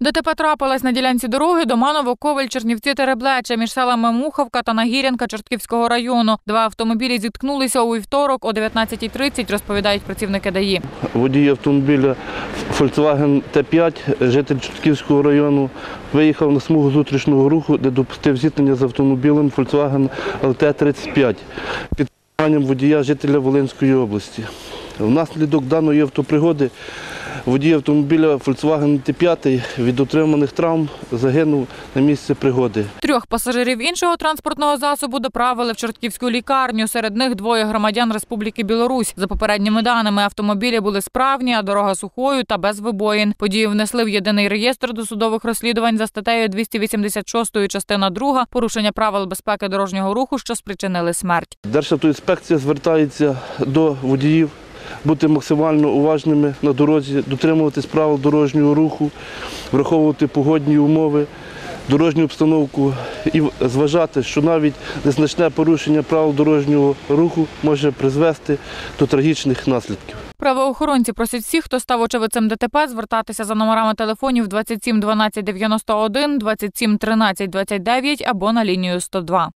ДТП трапилась на ділянці дороги Доманово, Ковель, Чернівці, Тереблече між селами Муховка та Нагірянка Чортківського району. Два автомобілі зіткнулися у вівторок о 19.30, розповідають працівники ДАІ. Водій автомобіля Volkswagen Т5, житель Чортківського району, виїхав на смугу зустрічного руху, де допустив зіткнення з автомобілем Volkswagen ЛТ-35 під водія жителя Волинської області. Внаслідок даної автопригоди водій автомобіля Volkswagen Т5 від отриманих травм загинув на місці пригоди. Трьох пасажирів іншого транспортного засобу доправили в Чортківську лікарню. Серед них двоє громадян Республіки Білорусь. За попередніми даними, автомобілі були справні, а дорога сухою та без вибоїн. Подію внесли в єдиний реєстр досудових розслідувань за статтею 286 частина 2 порушення правил безпеки дорожнього руху, що спричинили смерть. Державтоінспекція звертається до водіїв бути максимально уважними на дорозі, дотримуватись правил дорожнього руху, враховувати погодні умови, дорожню обстановку і зважати, що навіть незначне порушення правил дорожнього руху може призвести до трагічних наслідків. Правоохоронці просять всіх, хто став очевидцем ДТП, звертатися за номерами телефонів 27 12 91, 27 13 29 або на лінію 102.